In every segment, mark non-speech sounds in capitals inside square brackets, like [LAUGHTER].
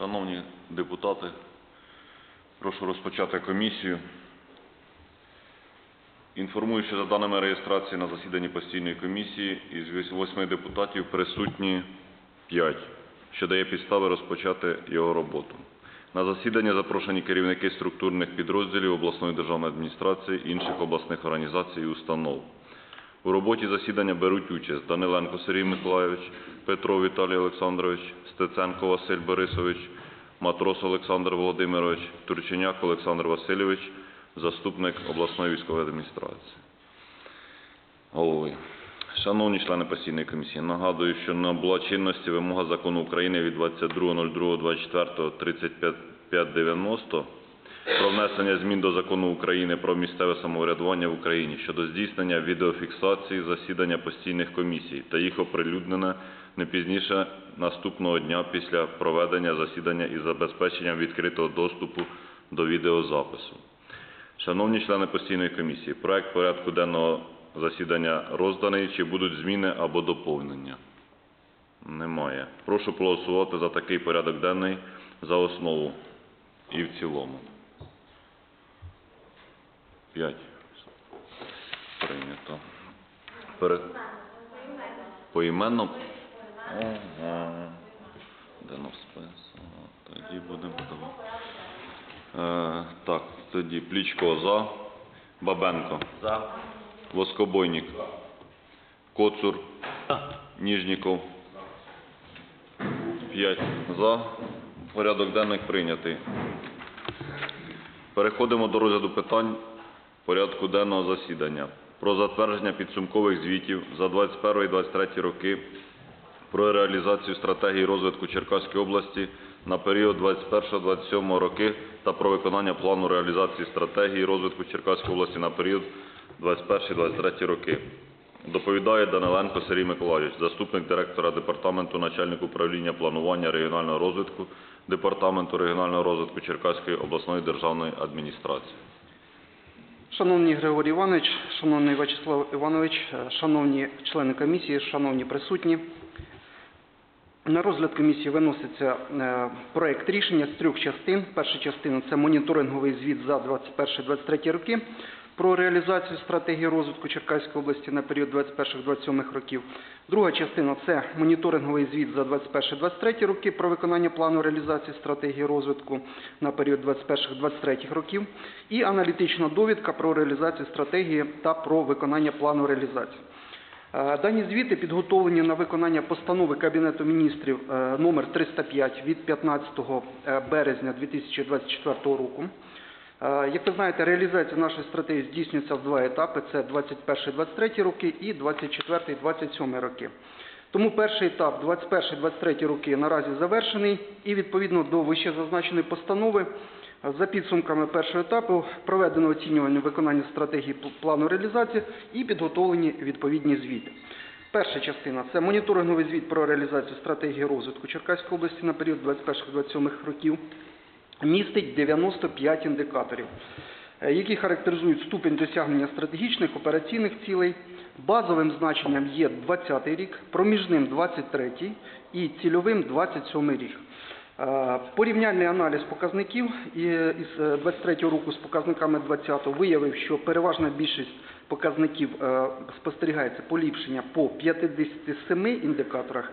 Шановні депутати, прошу розпочати комісію. Інформую, що за даними реєстрації на засіданні постійної комісії із восьми депутатів присутні п'ять, що дає підстави розпочати його роботу. На засідання запрошені керівники структурних підрозділів обласної державної адміністрації, інших обласних організацій і установ. У роботі засідання беруть участь Даниленко Сергій Миколайович, Петров Віталій Олександрович, Стеценко Василь Борисович, Матрос Олександр Володимирович, Турченяк Олександр Васильович, заступник обласної військової адміністрації. Голови. Шановні члени постійної комісії, нагадую, що набула чинності вимога закону України від 22.02.24 3590 про внесення змін до закону України про місцеве самоврядування в Україні щодо здійснення відеофіксації засідання постійних комісій та їх оприлюднення не пізніше наступного дня після проведення засідання із забезпеченням відкритого доступу до відеозапису. Шановні члени постійної комісії, проект порядку денного засідання розданий. Чи будуть зміни або доповнення? Немає. Прошу проголосувати за такий порядок денний за основу і в цілому. П'ять. Прийнято. Пере... Поіменно? Ага. Де нам списано? Тоді будемо давати. Е, так, тоді Плічко за. Бабенко. За. Воскобойник. Коцур. Ніжніков. П'ять за. Порядок денний прийнятий. Переходимо до розгляду питань порядку денного засідання. Про затвердження підсумкових звітів за 21 і 23 роки про реалізацію стратегії розвитку Черкаської області на період 21-27 роки та про виконання плану реалізації стратегії розвитку Черкаської області на період 21-23 роки. Доповідає Даниленко Сергій Миколайович, заступник директора департаменту, начальник управління планування регіонального розвитку Департаменту регіонального розвитку Черкаської обласної державної адміністрації. Шановний Григорій Іванович, шановний Вячеслав Іванович, е, шановні члени комісії, шановні присутні. На розгляд комісії виноситься проєкт проект рішення з трьох частин. Перша частина – це моніторинговий звіт за 21-23 роки про реалізацію стратегії розвитку Черкаської області на період 21-27 років. Друга частина – це моніторинговий звіт за 21-23 роки про виконання плану реалізації стратегії розвитку на період 21-23 років. І аналітична довідка про реалізацію стратегії та про виконання плану реалізації. Е, Дані звіти підготовлені на виконання постанови Кабінету міністрів е, номер 305 від 15 е, березня 2024 року. Е, Як ви знаєте, реалізація нашої стратегії здійснюється в два етапи: це 21-23 роки і 24-27 роки. Тому перший етап 21-23 роки наразі завершений, і відповідно до вищезазначеної постанови за підсумками першого етапу проведено оцінювання виконання стратегії плану реалізації і підготовлені відповідні звіти. Перша частина це моніторинговий звіт про реалізацію стратегії розвитку Черкаської області на період 21-27 років. Містить 95 індикаторів, е, які характеризують ступінь досягнення стратегічних операційних цілей. Базовим значенням є 20 рік, проміжним 23 і цільовим 27 рік. Е, Порівняльний аналіз показників із е, 23 року з показниками 20 виявив, що переважна більшість показників е, спостерігається поліпшення по 57 індикаторах.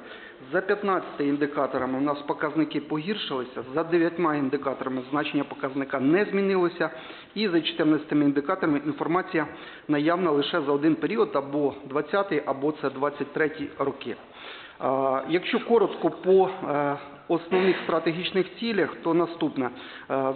За 15 індикаторами у нас показники погіршилися, за 9 індикаторами значення показника не змінилося, і за 14 індикаторами інформація наявна лише за один період, або 20 або це 23 роки. Якщо коротко по е, основних стратегічних цілях, то наступне. Е,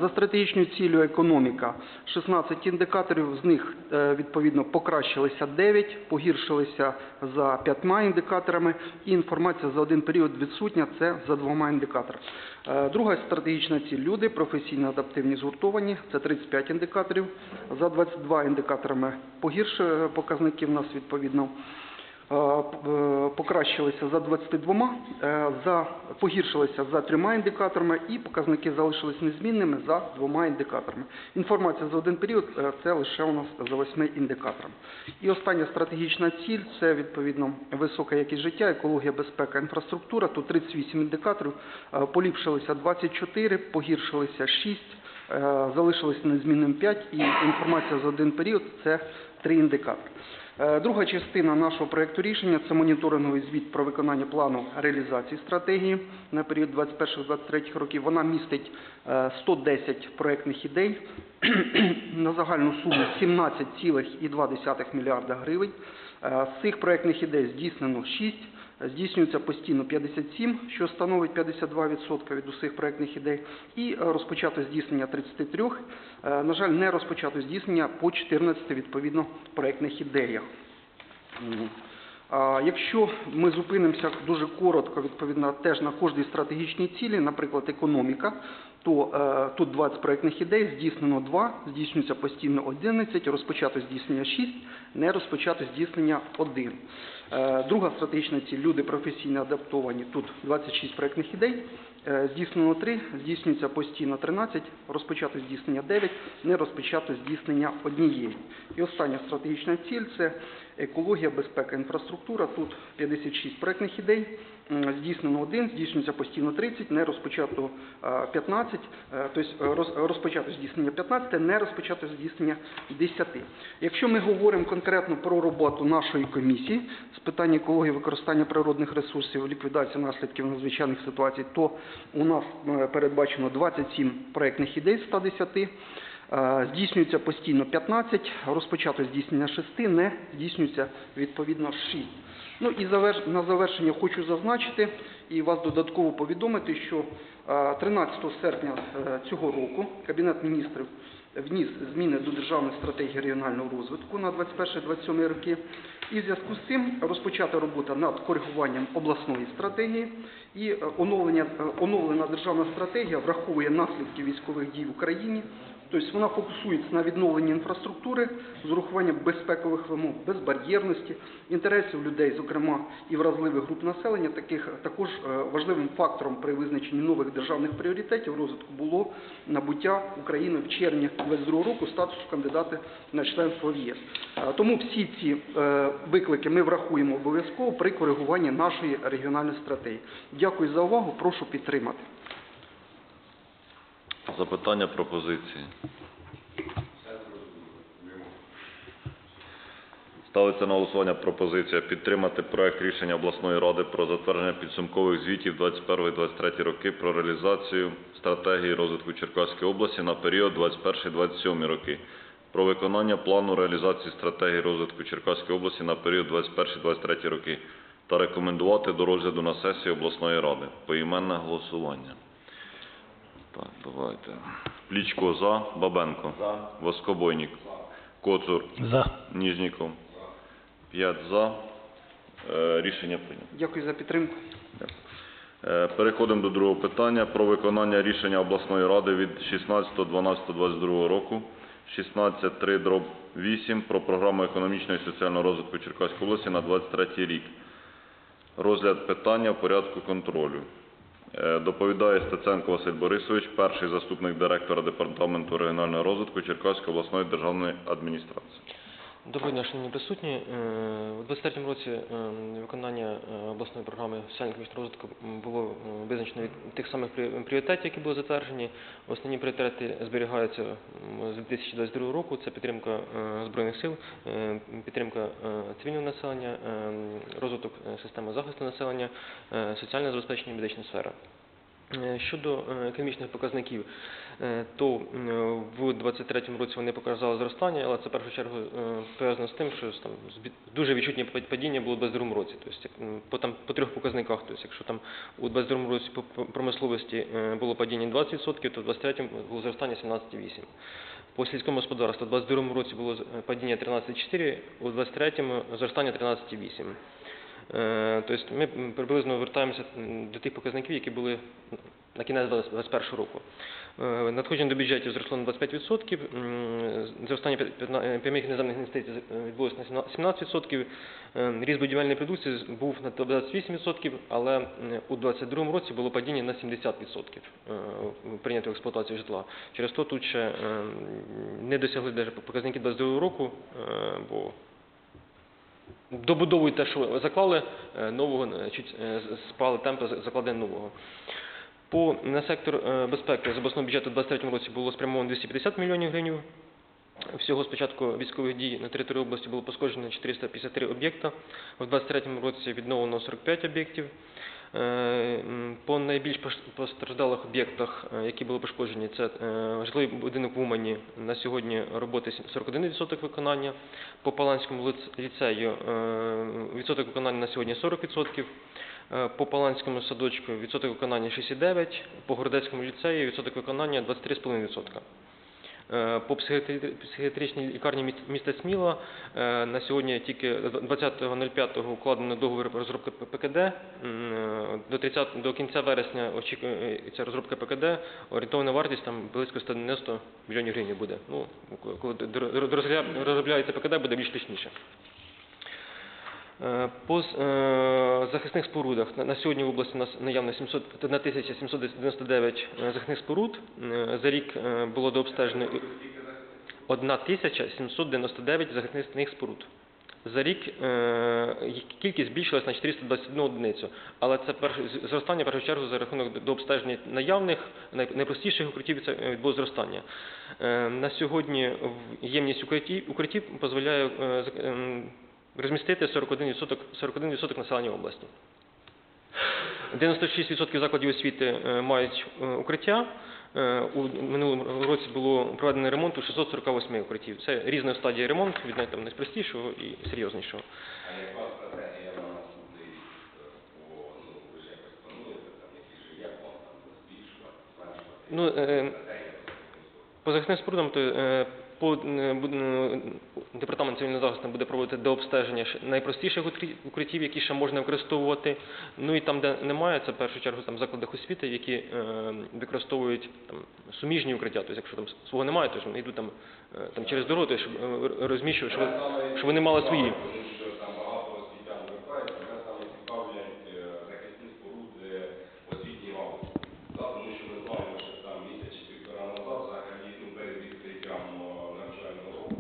За стратегічною ціллю економіка 16 індикаторів, з них е, відповідно покращилися 9, погіршилися за 5 індикаторами, і інформація за один період відсутня, це за двома індикаторами. Е, Друга стратегічна ціль – люди, професійно адаптивні згуртовані, це 35 індикаторів, за 22 індикаторами погірше показники в нас відповідно. П- е, покращилися за 22, е, за, погіршилися за трьома індикаторами і показники залишились незмінними за двома індикаторами. Інформація за один період е, це лише у нас за восьми індикаторами. І остання стратегічна ціль це відповідно висока якість життя, екологія, безпека, інфраструктура. Тут 38 індикаторів, е, поліпшилися 24, погіршилися 6, е, залишилось незмінним 5 і інформація за один період це 3 індикатори. Е, Друга частина нашого проекту рішення це моніторинговий звіт про виконання плану реалізації стратегії на період 21-23 років. Вона містить е, 110 проектних ідей [CLEARS THROAT] на загальну суму 17,2 мільярда гривень. Е, З цих проектних ідей здійснено 6, здійснюється постійно 57, що становить 52% від усіх проектних ідей, і е, розпочато здійснення 33. Е, На жаль, не розпочато здійснення по 14 відповідно проектних ідеях. Якщо ми зупинимося дуже коротко, відповідно, теж на кожній стратегічній цілі, наприклад, економіка, то е, тут 20 проектних ідей, здійснено 2, здійснюється постійно 11, розпочато здійснення 6, не розпочато здійснення 1. Е, друга стратегічна ціль – люди професійно адаптовані, тут 26 проектних ідей, здійснено 3, здійснюється постійно 13, розпочато здійснення 9, не розпочато здійснення однієї. І остання стратегічна ціль – це екологія, безпека, інфраструктура. Тут 56 проектних ідей, здійснено 1, здійснюється постійно 30, не розпочато е, 15, е, тобто е, розпочато здійснення 15, не розпочато здійснення 10. Якщо ми говоримо конкретно про роботу нашої комісії з питань екології, використання природних ресурсів, ліквідації наслідків надзвичайних ситуацій, то у нас е, передбачено 27 проектних ідей з 110. Е, Здійснюється постійно 15, розпочато здійснення 6, не здійснюється відповідно 6. Ну і на завершення хочу зазначити і вас додатково повідомити, що е, 13 серпня е, цього року Кабінет міністрів вніс зміни до Державної стратегії регіонального розвитку на 21-27 роки. І в зв'язку з цим розпочата робота над коригуванням обласної стратегії і е, оновлення, е, оновлена державна стратегія враховує наслідки військових дій в Україні, Тобто вона фокусується на відновленні інфраструктури з урахуванням безпекових вимог, безбар'єрності, інтересів людей, зокрема і вразливих груп населення. Таких також е, важливим фактором при визначенні нових державних пріоритетів розвитку було набуття України в червні 2022 року статусу кандидата на членство в ЄС. Е, Тому всі ці е, виклики ми врахуємо обов'язково при коригуванні нашої регіональної стратегії. Дякую за увагу. Прошу підтримати. Запитання, пропозиції. Ставиться на голосування пропозиція підтримати проект рішення обласної ради про затвердження підсумкових звітів 21-23 роки про реалізацію стратегії розвитку Черкаської області на період 21-27 роки, про виконання плану реалізації стратегії розвитку Черкаської області на період 21-23 роки та рекомендувати до розгляду на сесії обласної ради. Поіменне голосування. Так, давайте. Плічко за, Бабенко. За. Воскобойник. Коцур. За. Ніжніков. П'ять за. Е, Рішення прийнято. Дякую за підтримку. Е, Переходимо до другого питання про виконання рішення обласної ради від 16.12.22 року 16.3 8 про програму економічного і соціального розвитку Черкаської області на 23 рік. Розгляд питання в порядку контролю. Е, Доповідає Стеценко Василь Борисович, перший заступник директора Департаменту регіонального розвитку Черкаської обласної державної адміністрації. Доброго дня, шановні присутні. Е, У 2023 році е, виконання е, обласної програми соціально-економічного розвитку було визначено від тих самих прі- пріоритетів, які були затверджені. Основні пріоритети зберігаються з 2022 року. Це підтримка збройних сил, підтримка цивільного населення, розвиток системи захисту населення, соціальне забезпечення і медична сфера. Е, Щодо е, економічних показників, е, то в 2023 році вони показали зростання, але це в першу чергу пов'язано з тим, що там дуже відчутні падіння було у 2022 році. Тобто по там по трьох показниках. Тобто, якщо там у 2022 році по промисловості було падіння 20%, то в 2023 було зростання 17,8%. По сільському господарству в 2022 році було падіння 13,4%, у 2023 зростання 13,8%. Е, Тобто ми приблизно вертаємося до тих показників, які були на кінець 2021 року. Е, Надходження до бюджетів зросло на 25%, зростання прямих іноземних інвестицій відбулося на 17 17%, е, ріст будівельної продукції був на 28%, але у 2022 році було падіння на 70% е, прийнятого в експлуатацію житла. Через то тут ще не досягли навіть показники 2022 року, бо добудовують те, що заклали, е, нового е, е, спали темпи за- закладення нового. По на сектор безпеки з обласного бюджету у 2023 році було спрямовано 250 мільйонів гривень. Всього з початку військових дій на території області було пошкоджено 453 об'єкта. У 2023 році відновлено 45 об'єктів. Е, По найбільш постраждалих об'єктах, е, які були пошкоджені, це е, житловий будинок в Умані. На сьогодні роботи сім- 41% виконання. По Паланському ліцею відсоток виконання на сьогодні 40%. Е, По Паланському садочку відсоток виконання 69%, по Городецькому ліцею відсоток виконання 23,5%. Е, По психіатричній лікарні міста Сміла е, на сьогодні тільки 20.05 укладено договір про розробку ПКД. Е, До 30, до кінця вересня очікується розробка ПКД. Орієнтовна вартість там близько 190 мільйонів гривень буде. Ну, коли розробляється ПКД, буде більш точніше. Е, По е, захисних спорудах на- на сьогодні в області у нас наявно 700 1799 е, захисних споруд. За рік було дообстежено 1799 захисних споруд. За рік їх кількість збільшилась на 421 одиницю, але це перше зростання в першу чергу за рахунок дообстеження наявних найпростіших укриттів це е, відбуло зростання. На сьогодні ємність укриттів, укриттів дозволяє ем, розмістити 41%, 41% населення області. 96% закладів освіти е, мають е, укриття. Е, У минулому році було проведено ремонт у 648 укриттів. Це різна стадія ремонту, від най- там, найпростішого і серйознішого. А яка стратегія на наступний рік по, ну, ви ж якось плануєте, там, які ж, як вам там збільшувати, зменшувати? Ну, е, По захисним спорудам, то е, департамент цивільного захисту буде проводити дообстеження ще найпростіших укриттів, які ще можна використовувати. Ну і там, де немає, це в першу чергу там закладах освіти, які е, використовують там суміжні укриття. Тобто, якщо там свого немає, то ж вони йдуть там, е, там через дорогу, щоб е, розміщують, щоб вони мали свої. Тому що там багато освітян звертається, мене саме цікавлять е, захисні споруди освітній галузі. Да, Тому що ми знаємо, що там місяць чи півтора назад взагалі ну, перед відкриттям е, навчального року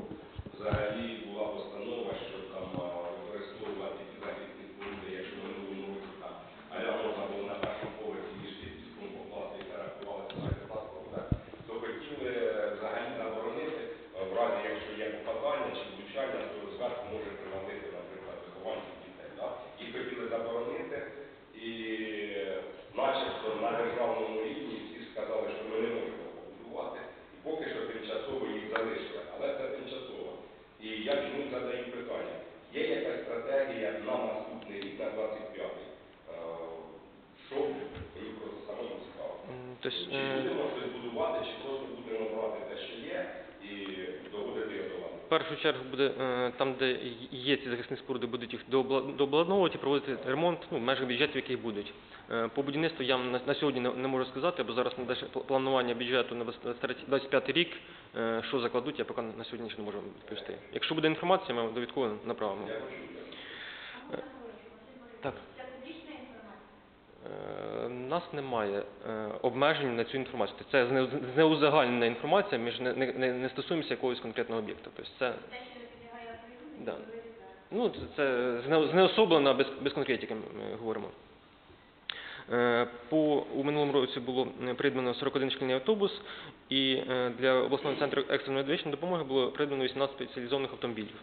взагалі була постанова, що там е, використовувати ті захисні споруди, якщо в минулому році там аля можна було на першому поверсі між піском покласти і зарахувалася захисна споруда, то хотіли взагалі заборонити, е, в разі якщо є попадання чи влучання, то зверху може привалити, наприклад, вихованців дітей. Да? Їх хотіли заборонити, і начебто на державному рівні всі сказали, що ми не можемо побудувати, і поки що тимчасово їх залишили, але це тимчасово. І я чому задаю питання, є якась стратегія на наступний рік, на 25-й? Е, Що мені просто самому цікаво. М, Тобто, Чи е, будемо щось будувати, чи просто будемо брати те, що є, і доводити його до ладу? В першу чергу буде е, там, де є ці захисні споруди, будуть їх дообла- дообладновувати, проводити ремонт ну, в межах бюджетів, яких будуть. Е, По будівництву я на, сьогодні не, можу сказати, бо зараз на планування бюджету на 2025 рік, е, що закладуть, я поки на сьогодні ще не можу відповісти. Якщо буде інформація, ми довідково направимо. Так. Нас немає е, обмежень на цю інформацію. Тобто Це знеузагальнена інформація, ми ж не, не, не- не стосуємося якогось конкретного об'єкта. Тобто це, да. ну, це- це зне- знеособлена, без, без конкретики ми говоримо. Е, По, у минулому році було е, придбано 41 шкільний автобус, і для обласного центру екстреної медичної допомоги було придбано 18 спеціалізованих автомобілів.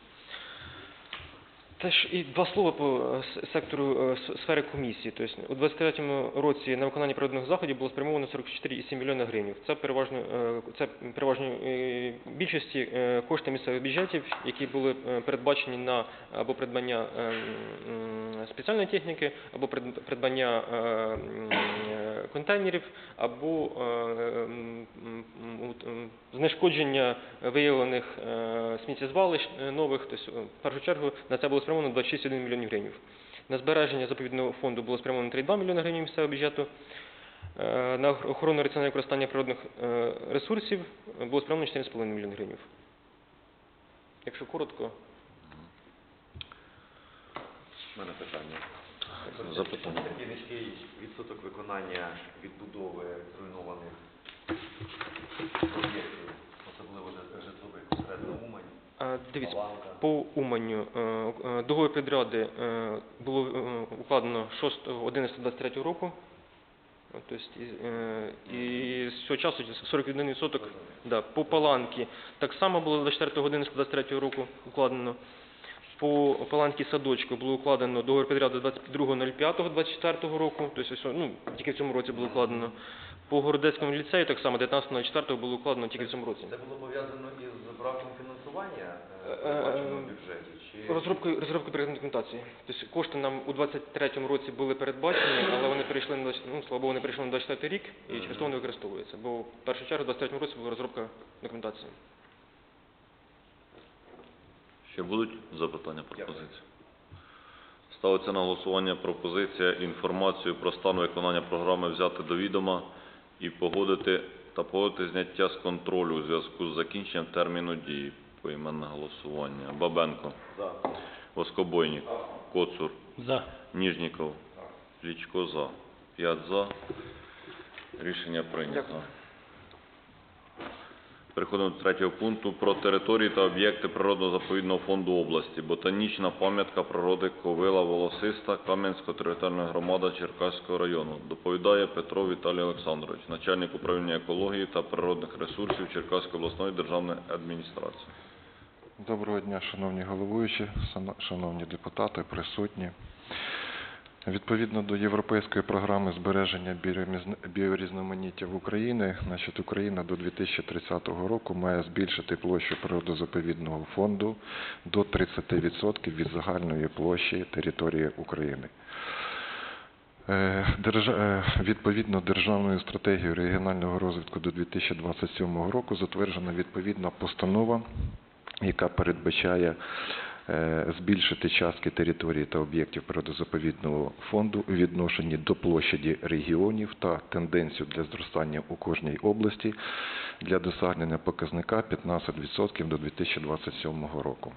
Теж і два слова по е, сектору е, сфери комісії. Тобто у 23-му році на виконання природних заходів було спрямовано 44,7 мільйона гривень. Це переважно е, це переважно більшості кошти місцевих бюджетів, які були передбачені на або придбання е, м, спеціальної техніки, або прид- придбання е, е, контейнерів, або е, знешкодження виявлених сміттєзвалищ нових. Тобто, в першу чергу на це було спрямовано 26,1 мільйонів гривень. На збереження заповідного фонду було спрямовано 3,2 мільйони гривень місцевого бюджету. На охорону раціональне використання природних ресурсів було спрямовано 4,5 мільйони гривень. Якщо коротко, У мене питання. Запитання. Такий низький відсоток виконання відбудови зруйнованих об'єктів, особливо жит- житлових, середньо Умань, дивіться, по Уманню е, е, договір підряди е, було укладено 6.11.23 року. Тобто, і, і з цього часу 41% да, по Паланки. Так само було 24.11.23 року укладено. По Паланки садочку було укладено договір підряду 22.05.24 року, тобто ну, тільки в цьому році було укладено. По Городецькому ліцею так само 19.04 було укладено тільки в цьому році. Це було пов'язано із браком фінансування е, Е, передбаченого е, в бюджеті? Чи Розробкою розробкою документації. Тобто кошти нам у 23-му році були передбачені, але вони перейшли на 20 ну, слава Богу, вони перейшли на 24 рік і через то вони використовуються. Бо в першу чергу у 23-му році була розробка документації. Ще будуть запитання, пропозиції? Ставиться на голосування пропозиція інформацію про стан виконання програми взяти до відома і погодити та погодити зняття з контролю у зв'язку з закінченням терміну дії. Поіменне голосування. Бабенко. за? Воскобойник. Коцур. За. Ніжніков. Лічко за. П'ять за. Рішення прийнято. Переходимо до третього пункту про території та об'єкти природно-заповідного фонду області. Ботанічна пам'ятка природи Ковила Волосиста Кам'янська територіальна громада Черкаського району. Доповідає Петро Віталій Олександрович, начальник управління екології та природних ресурсів Черкаської обласної державної адміністрації. Доброго дня, шановні головуючі, шановні депутати, присутні. Відповідно до Європейської програми збереження біорізноманіття в Україні, значить, Україна до 2030 року має збільшити площу природозаповідного фонду до 30% від загальної площі території України. Е, е, Відповідно державною стратегією регіонального розвитку до 2027 року затверджена відповідна постанова, яка передбачає збільшити частки території та об'єктів природозаповідного фонду у відношенні до площаді регіонів та тенденцію для зростання у кожній області для досягнення показника 15% до 2027 року.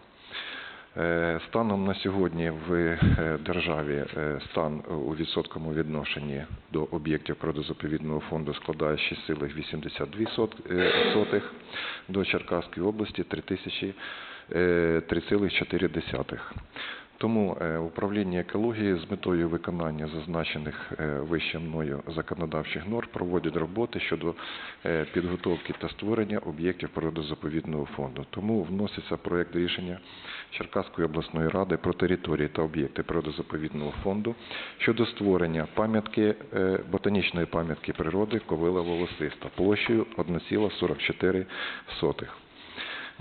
Е, Станом на сьогодні в е, державі е, стан у відсотковому відношенні до об'єктів природозаповідного фонду складає 6,82 сот- е, до Черкаської області 3000, е, 3,4. Тому е, управління екології з метою виконання зазначених е, вище мною законодавчих норм проводить роботи щодо е, підготовки та створення об'єктів природозаповідного фонду. Тому вноситься проект рішення Черкаської обласної ради про території та об'єкти природозаповідного фонду щодо створення пам'ятки е, ботанічної пам'ятки природи Ковила Волосиста площею 1,44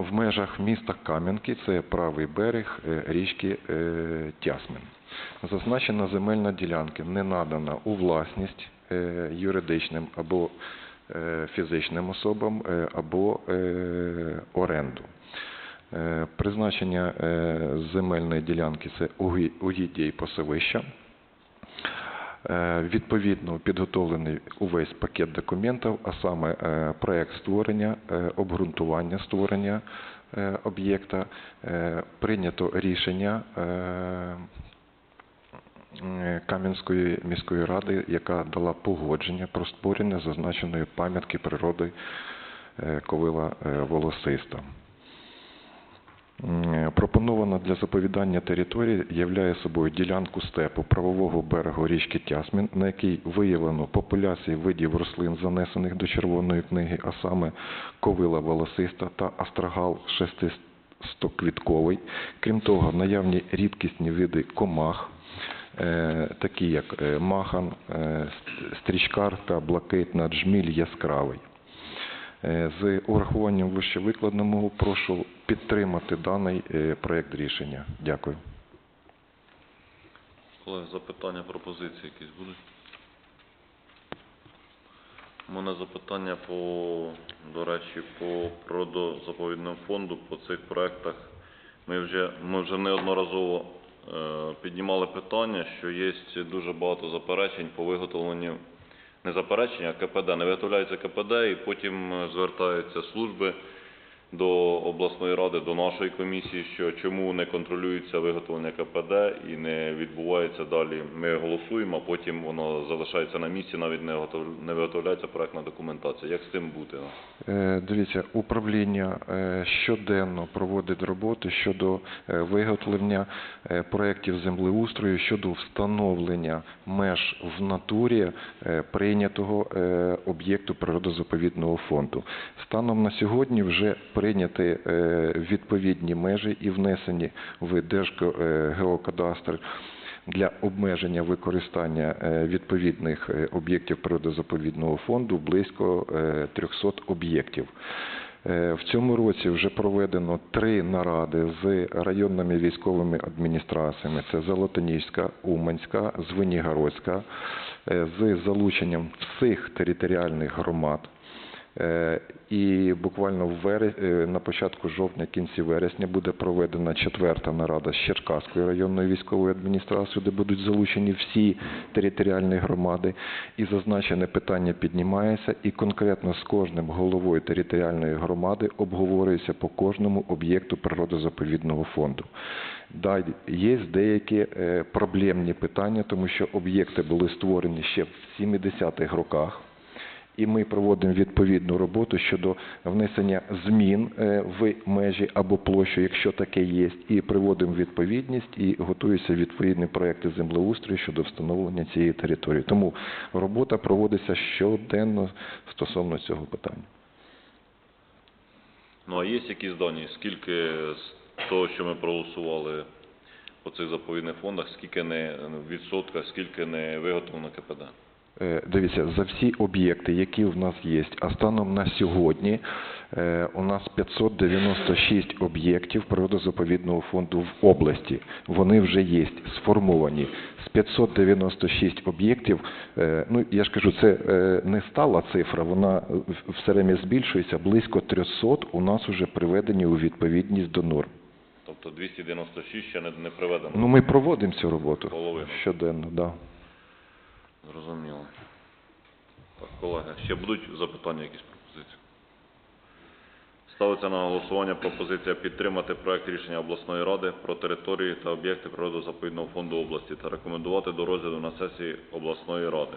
в межах міста Кам'янки, це правий берег е, річки е, Тясмин. Зазначена земельна ділянка не надана у власність е, юридичним або фізичним особам або оренду. Призначення земельної ділянки це угі- угіддя і пасовища. Е, Відповідно підготовлений увесь пакет документів, а саме е, проект створення, е, обґрунтування створення об'єкта, прийнято рішення Кам'янської міської ради, яка дала погодження про створення зазначеної пам'ятки природи Ковила Волосиста. М, Пропонована для заповідання території являє собою ділянку степу правового берегу річки Тясмін, на якій виявлено популяції видів рослин, занесених до Червоної книги, а саме ковила волосиста та астрагал шестистоквітковий. Крім того, наявні рідкісні види комах, е, такі як е, махан, е, стрічкар та блакитна джміль яскравий. Е, З урахуванням вищевикладеного прошу підтримати даний е, проект рішення. Дякую. Колеги, запитання, пропозиції якісь будуть? У мене запитання по, до речі, по природозаповідному фонду, по цих проектах. Ми вже, ми вже неодноразово е, піднімали питання, що є дуже багато заперечень по виготовленню не заперечення, а КПД. Не виготовляється КПД і потім е, звертаються служби до обласної ради, до нашої комісії, що чому не контролюється виготовлення КПД і не відбувається далі. Ми голосуємо, а потім воно залишається на місці, навіть не, не виготовляється проектна документація. Як з тим бути? Е, Дивіться, управління е, щоденно проводить роботи щодо е, виготовлення е, проєктів землеустрою щодо встановлення меж в натурі прийнятого об'єкту природозаповідного фонду. Станом на сьогодні вже прийняті е, відповідні межі і внесені в Держгеокадастр для обмеження використання е, відповідних е, об'єктів природозаповідного фонду близько е, 300 об'єктів. Е, В цьому році вже проведено три наради з районними військовими адміністраціями. Це Золотоніська, Уманська, Звенігородська, е, з залученням всіх територіальних громад. Е, І буквально в вере- е, на початку жовтня, кінці вересня буде проведена четверта нарада з Черкаською районною військовою адміністрацією, де будуть залучені всі територіальні громади. І зазначене питання піднімається, і конкретно з кожним головою територіальної громади обговорюється по кожному об'єкту природозаповідного фонду. Да, є деякі е, проблемні питання, тому що об'єкти були створені ще в 70-х роках. І ми проводимо відповідну роботу щодо внесення змін е, в межі або площу, якщо таке є, і приводимо відповідність і готуються відповідні проекти землеустрою щодо встановлення цієї території. Тому робота проводиться щоденно стосовно цього питання. Ну а є якісь дані, скільки з того, що ми проголосували по цих заповідних фондах, скільки не відсотка, скільки не виготовлено КПД? Е, Дивіться, за всі об'єкти, які в нас є, а станом на сьогодні е, у нас 596 об'єктів природозаповідного фонду в області. Вони вже є сформовані. З 596 об'єктів, е, ну я ж кажу, це не стала цифра, вона в- все время збільшується. Близько 300 у нас вже приведені у відповідність до норм. Тобто 296 ще не, приведено. Ну ми проводимо цю роботу Половину. щоденно, да. Зрозуміло. Так, колеги, ще будуть запитання, якісь пропозиції? Ставиться на голосування пропозиція підтримати проект рішення обласної ради про території та об'єкти природозаповідного фонду області та рекомендувати до розгляду на сесії обласної ради.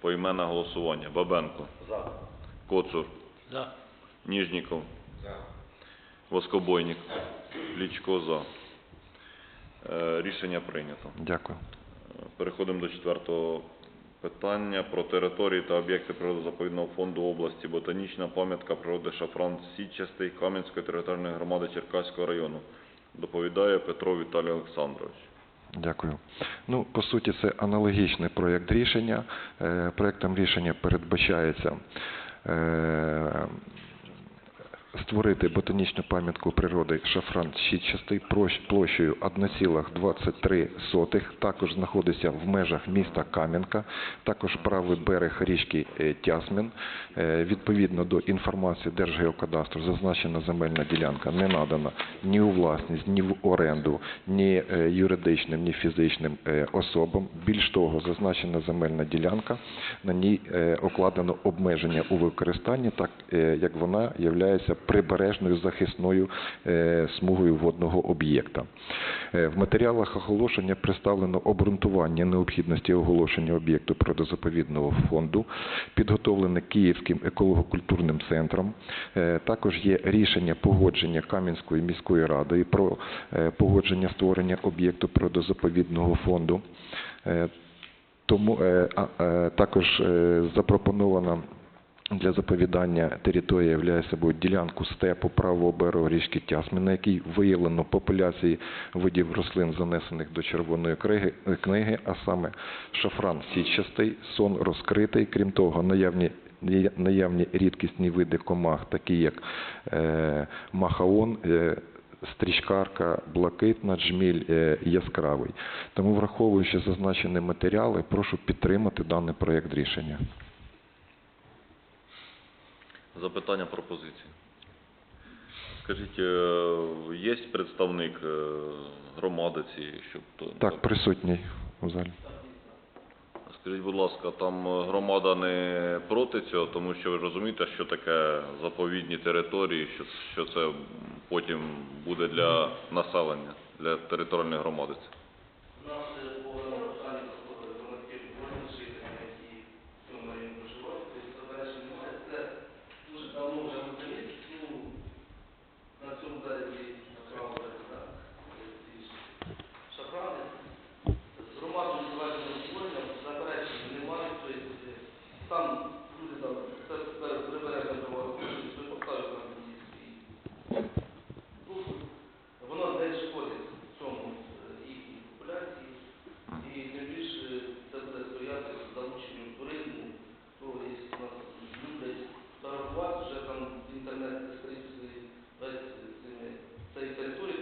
Поіменне голосування. Бабенко. За. Коцур. За. Ніжніков. Воскобойник. Лічко за. Е, Рішення прийнято. Дякую. Переходимо до четвертого питання про території та об'єкти природозаповідного фонду області. Ботанічна пам'ятка природи Шафран Січастий Кам'янської територіальної громади Черкаського району. Доповідає Петро Віталій Олександрович. Дякую. Ну, по суті, це аналогічний проєкт рішення. Е, Проєктом рішення передбачається е, створити ботанічну пам'ятку природи Шафран Щітчастий площею 1,23. Також знаходиться в межах міста Кам'янка, також правий берег річки е, Тясмин. Е, Відповідно до інформації Держгеокадастру зазначена земельна ділянка не надана ні у власність, ні в оренду, ні е, юридичним, ні фізичним особам. Більш того, зазначена земельна ділянка, на ній окладено обмеження у використанні, так як вона є прибережною захисною е, смугою водного об'єкта. Е, В матеріалах оголошення представлено обґрунтування необхідності оголошення об'єкту природозаповідного фонду, підготовлене Київським еколого-культурним центром. Е, Також є рішення погодження Кам'янської міської ради про погодження створення об'єкту природозаповідного фонду. Тому також запропоновано для заповідання територія являє собою ділянку степу правого берегу річки Тясмин, на якій виявлено популяції видів рослин, занесених до червоної книги, а саме шафран сітчастий, сон розкритий, крім того, наявні наявні рідкісні види комах, такі як е, махаон, е, стрічкарка блакитна, джміль е, яскравий. Тому, враховуючи зазначені матеріали, прошу підтримати даний проєкт рішення. Запитання пропозиції. Скажіть, е, є представник е, громади цієї, щоб то- Так, присутній у залі. Скажіть, будь ласка, там е, громада не проти цього, тому що ви розумієте, що таке заповідні території, що, що це потім буде для населення, для територіальної громади. це? У нас е, по питанню громадських воїн жителів, які в цьому районі проживають, тобто завершені місце, це дуже давно вже можливість, ну, на цьому березі, на правому березі, так, е, ці ж шафрани, з громадою проведено створення, заперечень немає, тобто е, там люди там, це тепер прибережна дорога, що покажуть нам її свій душу, воно не шкодить цьому е, їхній популяції, і тим більше це буде сприяти залученню туризму, то є у нас люблять фотографувати, вже там в інтернет скрізь весь цими цієї території,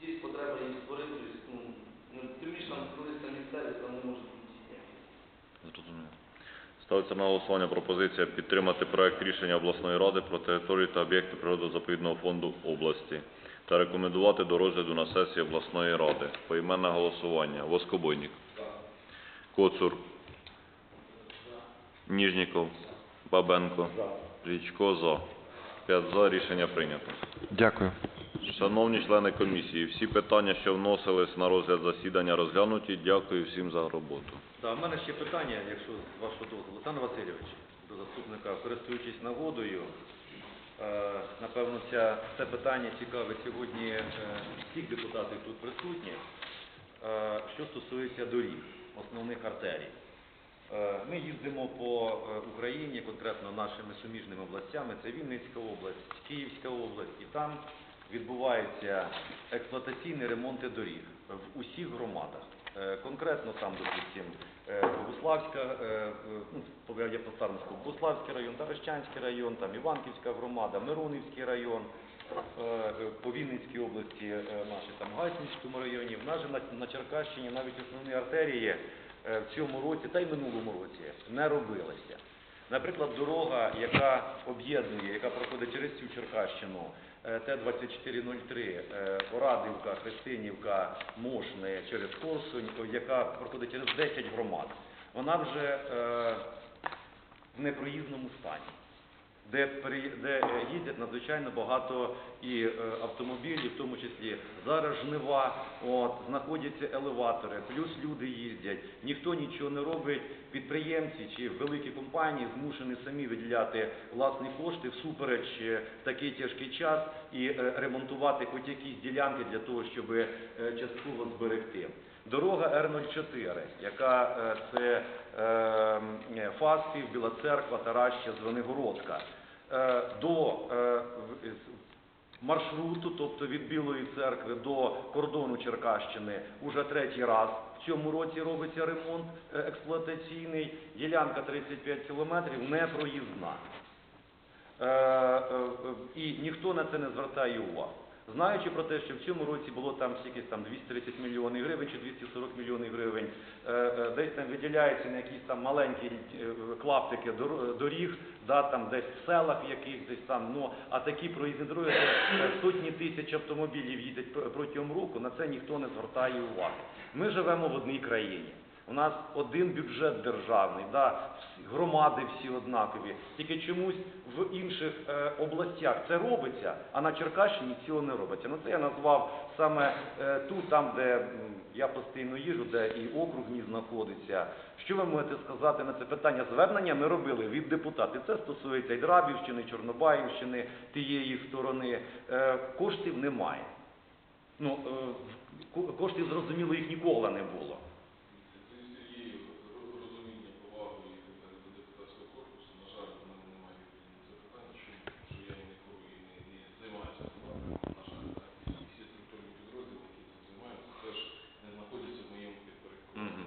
то є потреба їх створити, тобто, ну, ну, тим більше там користся місцевість, там не може бути ніяких. Зрозуміло. Ставиться на голосування пропозиція підтримати проект рішення обласної ради про території та об'єкти природозаповідного фонду області та рекомендувати до розгляду на сесії обласної ради. Поіменне голосування. Воскобойник. Коцур. Ніжніков. Бабенко. Річко за. П'ять за. Рішення прийнято. Дякую. Шановні члени комісії, всі питання, що вносились на розгляд засідання, розглянуті. Дякую всім за роботу. Так, в мене ще питання, якщо з вашого дозволу. Олександр Васильович, до заступника, користуючись нагодою, е, напевно, ця, це питання цікавить сьогодні е, всіх депутатів тут присутніх, е, що стосується доріг, основних артерій. Ми їздимо по Україні, конкретно нашими суміжними областями, це Вінницька область, Київська область, і там відбуваються експлуатаційні ремонти доріг в усіх громадах. Е, Конкретно там, допустим, е, Богуславська, е, ну, я поставлю скобку, Богуславський район, Таращанський район, там Іванківська громада, Миронівський район, по Вінницькій області, наші там Гайсинському районі, в нас же на, Черкащині навіть основні артерії в цьому році та й минулому році не робилися. Наприклад, дорога, яка об'єднує, яка проходить через всю Черкащину, Т-2403, Порадівка, Орадівка, Христинівка, Мошне через Корсунь, яка проходить через 10 громад, вона вже е, в непроїзному стані де, де е, їздять надзвичайно багато і е, автомобілів, в тому числі зараз жнива, от, знаходяться елеватори, плюс люди їздять, ніхто нічого не робить, підприємці чи великі компанії змушені самі виділяти власні кошти всупереч е, такий тяжкий час і ремонтувати хоч якісь ділянки для того, щоб частково зберегти. Дорога Р-04, яка це е, Фастів, Біла Церква, Тараща, Звенигородка. Е, До е, маршруту, тобто від Білої церкви до кордону Черкащини, уже третій раз в цьому році робиться ремонт е, експлуатаційний. Ділянка 35 кілометрів непроїзна. Е, е, е, І ніхто на це не звертає увагу. Знаючи про те, що в цьому році було там скільки там 230 мільйонів гривень чи 240 мільйонів гривень, е, е, десь там виділяється на якісь там маленькі е, клаптики доріг, да, там десь в селах яких десь там, ну, а такі проїзні дороги, сотні тисяч автомобілів їздять протягом року, на це ніхто не звертає уваги. Ми живемо в одній країні. У нас один бюджет державний, да, громади всі однакові. Тільки чомусь в інших е, областях це робиться, а на Черкащині цього не робиться. Ну це я назвав саме е, тут, там, де я постійно їжу, де і округ мій знаходиться. Що ви можете сказати на це питання? Звернення ми робили від депутатів. Це стосується і Драбівщини, і Чорнобаївщини, тієї сторони. Е, коштів немає. Ну, е, коштів, зрозуміло, їх ніколи не було. Сергій, розуміння, повагу і так далі до депутатського корпусу. На жаль, в мене немає відповіді на це питання, чому? Тому що я і не керую, і не, не займаюся цим напрямком, на жаль. Так. І всі структурні підрозділи, які цим займаються, теж не знаходяться в моєму підпорядкуванні.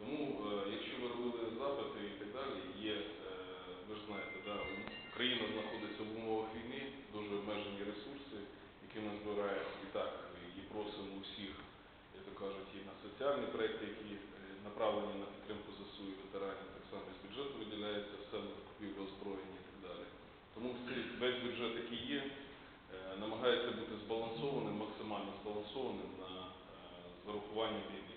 Тому, е, якщо ви робили запити і так далі, є, е, ви ж знаєте, да, Україна знаходиться в умовах війни, дуже обмежені ресурси, які ми збираємо і так, і просимо усіх, як то кажуть, і на соціальні проекти, які е, направлені на підтримку ЗСУ і ветеранів, так само з бюджету виділяється все на закупівлю озброєння і так далі. Тому цей весь бюджет, який є, е, намагається врахуванням війни.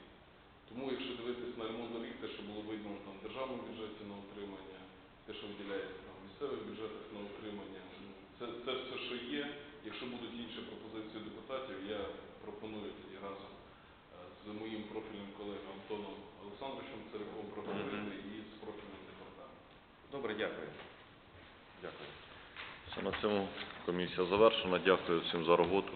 Тому, якщо дивитись на ремонт доріг, те, що було видно там в державному бюджеті на утримання, те, що виділяється там в місцевих бюджетах на утримання, ну, це, це все, що є. Якщо будуть інші пропозиції депутатів, я пропоную тоді разом е, з моїм профільним колегою Антоном Олександровичем Цариком проговорити і з профільним департаментом. Добре, дякую. Дякую. Все, на цьому комісія завершена. Дякую всім за роботу.